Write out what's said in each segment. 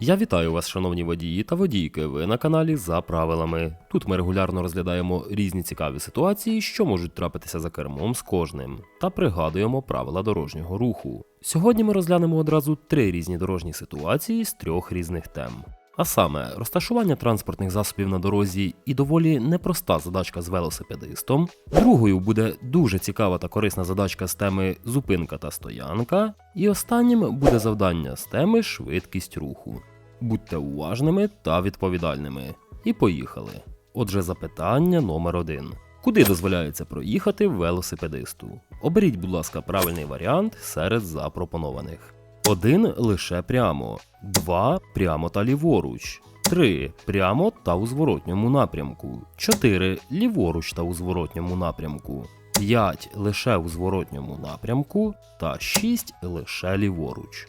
Я вітаю вас, шановні водії та водійки. Ви на каналі за правилами. Тут ми регулярно розглядаємо різні цікаві ситуації, що можуть трапитися за кермом з кожним, та пригадуємо правила дорожнього руху. Сьогодні ми розглянемо одразу три різні дорожні ситуації з трьох різних тем. А саме розташування транспортних засобів на дорозі і доволі непроста задачка з велосипедистом. Другою буде дуже цікава та корисна задачка з теми зупинка та стоянка. І останнім буде завдання з теми швидкість руху. Будьте уважними та відповідальними. І поїхали. Отже, запитання номер один. Куди дозволяється проїхати велосипедисту? Оберіть, будь ласка, правильний варіант серед запропонованих. 1 лише прямо, 2 прямо та ліворуч, 3 прямо та у зворотньому напрямку, 4 ліворуч та у зворотньому напрямку, 5 лише у зворотньому напрямку та 6 лише ліворуч.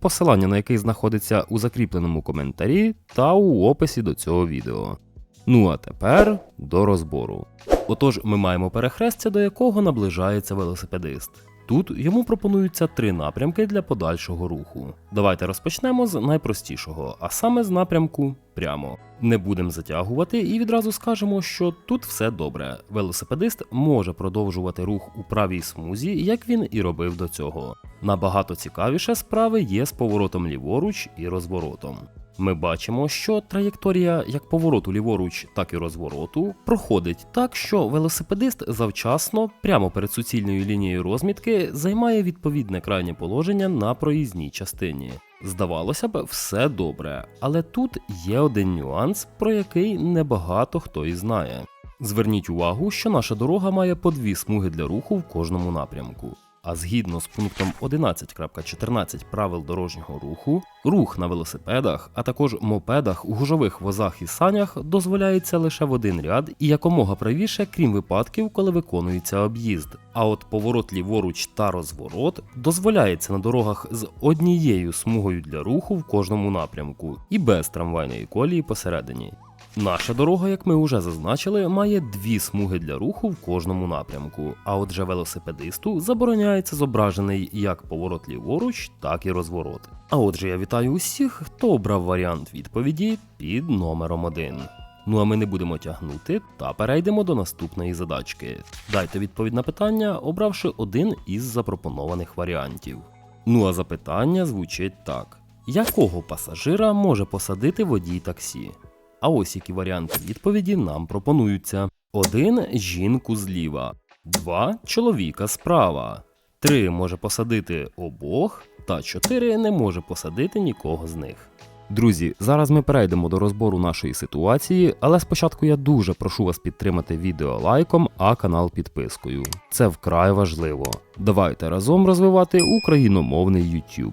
посилання на який знаходиться у закріпленому коментарі та у описі до цього відео. Ну а тепер до розбору. Отож, ми маємо перехрестя, до якого наближається велосипедист. Тут йому пропонуються три напрямки для подальшого руху. Давайте розпочнемо з найпростішого, а саме з напрямку прямо. Не будемо затягувати і відразу скажемо, що тут все добре. Велосипедист може продовжувати рух у правій смузі, як він і робив до цього. Набагато цікавіше справи є з поворотом ліворуч і розворотом. Ми бачимо, що траєкторія як повороту ліворуч, так і розвороту проходить так, що велосипедист завчасно, прямо перед суцільною лінією розмітки, займає відповідне крайнє положення на проїзній частині. Здавалося б, все добре, але тут є один нюанс, про який небагато хто і знає. Зверніть увагу, що наша дорога має по дві смуги для руху в кожному напрямку. А згідно з пунктом 11.14 правил дорожнього руху, рух на велосипедах, а також мопедах гужових возах і санях дозволяється лише в один ряд і якомога правіше, крім випадків, коли виконується об'їзд. А от поворот ліворуч та розворот дозволяється на дорогах з однією смугою для руху в кожному напрямку і без трамвайної колії посередині. Наша дорога, як ми вже зазначили, має дві смуги для руху в кожному напрямку, а отже велосипедисту забороняється зображений як поворот ліворуч, так і розворот. А отже, я вітаю усіх, хто обрав варіант відповіді під номером 1. Ну а ми не будемо тягнути та перейдемо до наступної задачки. Дайте відповідь на питання, обравши один із запропонованих варіантів. Ну а запитання звучить так: якого пасажира може посадити водій таксі? А ось які варіанти відповіді нам пропонуються: 1. Жінку зліва, 2. Чоловіка справа, 3. Може посадити обох, та 4. Не може посадити нікого з них. Друзі, зараз ми перейдемо до розбору нашої ситуації, але спочатку я дуже прошу вас підтримати відео лайком, а канал підпискою. Це вкрай важливо. Давайте разом розвивати україномовний YouTube.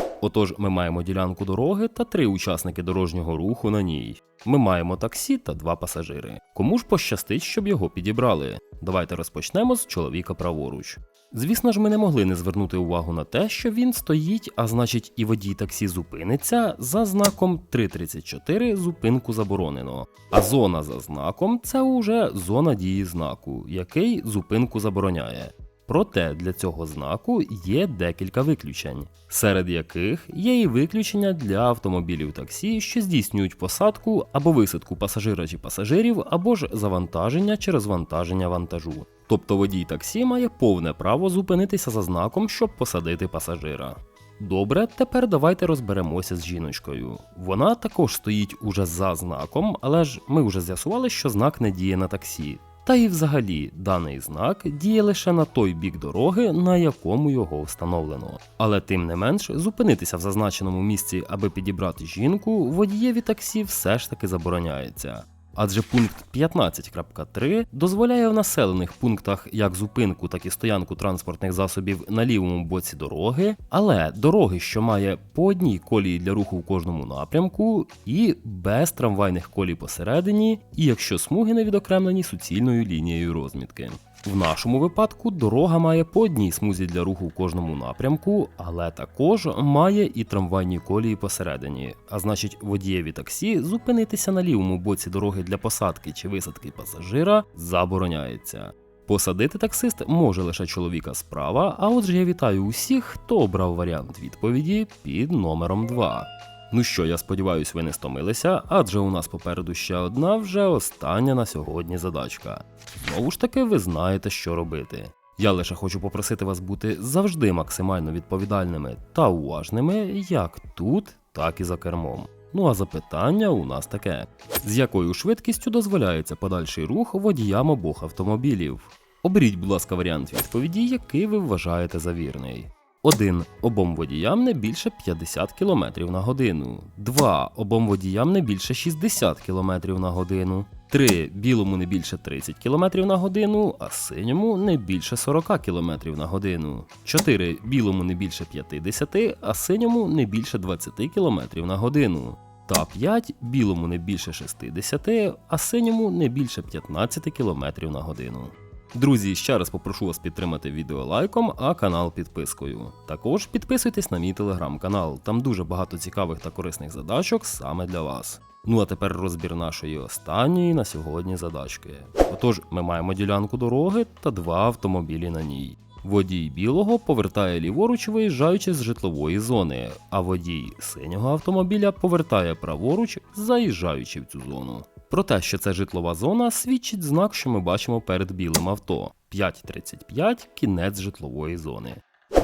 Отож, ми маємо ділянку дороги та три учасники дорожнього руху на ній. Ми маємо таксі та два пасажири. Кому ж пощастить, щоб його підібрали? Давайте розпочнемо з чоловіка праворуч. Звісно ж, ми не могли не звернути увагу на те, що він стоїть, а значить, і водій таксі зупиниться за знаком 334 зупинку заборонено. А зона за знаком це уже зона дії знаку, який зупинку забороняє. Проте для цього знаку є декілька виключень, серед яких є і виключення для автомобілів таксі, що здійснюють посадку або висадку пасажира чи пасажирів, або ж завантаження чи розвантаження вантажу. Тобто водій таксі має повне право зупинитися за знаком, щоб посадити пасажира. Добре, тепер давайте розберемося з жіночкою. Вона також стоїть уже за знаком, але ж ми вже з'ясували, що знак не діє на таксі. Та і взагалі даний знак діє лише на той бік дороги, на якому його встановлено. Але тим не менш, зупинитися в зазначеному місці, аби підібрати жінку, водієві таксі все ж таки забороняється. Адже пункт 15.3 дозволяє в населених пунктах як зупинку, так і стоянку транспортних засобів на лівому боці дороги, але дороги, що має по одній колії для руху в кожному напрямку, і без трамвайних колій посередині, і якщо смуги не відокремлені суцільною лінією розмітки. В нашому випадку дорога має по одній смузі для руху в кожному напрямку, але також має і трамвайні колії посередині. А значить, водієві таксі зупинитися на лівому боці дороги для посадки чи висадки пасажира забороняється. Посадити таксист може лише чоловіка справа, а отже я вітаю усіх, хто обрав варіант відповіді під номером 2. Ну що, я сподіваюся, ви не стомилися, адже у нас попереду ще одна вже остання на сьогодні задачка. Знову ж таки, ви знаєте, що робити. Я лише хочу попросити вас бути завжди максимально відповідальними та уважними, як тут, так і за кермом. Ну а запитання у нас таке: з якою швидкістю дозволяється подальший рух водіям обох автомобілів? Оберіть, будь ласка, варіант відповіді, який ви вважаєте за вірний. 1. Обом водіям не більше 50 км на годину. 2. Обом водіям не більше 60 км на годину. 3. Білому не більше 30 км на годину, а синьому не більше 40 км на годину. 4. Білому не більше 50, а синьому не більше 20 км на годину. Та 5. Білому не більше 60, а синьому не більше 15 км на годину. Друзі, ще раз попрошу вас підтримати відео лайком, а канал підпискою. Також підписуйтесь на мій телеграм-канал, там дуже багато цікавих та корисних задачок саме для вас. Ну а тепер розбір нашої останньої на сьогодні задачки. Отож, ми маємо ділянку дороги та два автомобілі на ній. Водій білого повертає ліворуч, виїжджаючи з житлової зони, а водій синього автомобіля повертає праворуч, заїжджаючи в цю зону. Про те, що це житлова зона, свідчить знак, що ми бачимо перед білим авто 5.35 кінець житлової зони.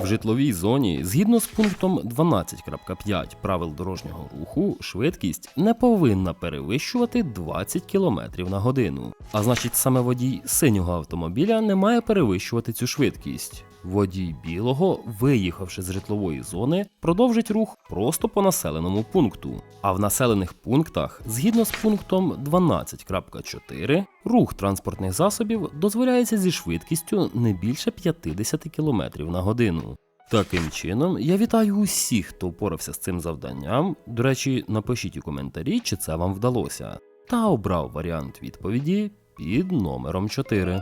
В житловій зоні, згідно з пунктом 12.5 правил дорожнього руху, швидкість не повинна перевищувати 20 км на годину. А значить, саме водій синього автомобіля не має перевищувати цю швидкість. Водій білого, виїхавши з житлової зони, продовжить рух просто по населеному пункту. А в населених пунктах, згідно з пунктом 12.4, рух транспортних засобів дозволяється зі швидкістю не більше 50 км на годину. Таким чином, я вітаю усіх, хто впорався з цим завданням. До речі, напишіть у коментарі, чи це вам вдалося, та обрав варіант відповіді під номером 4.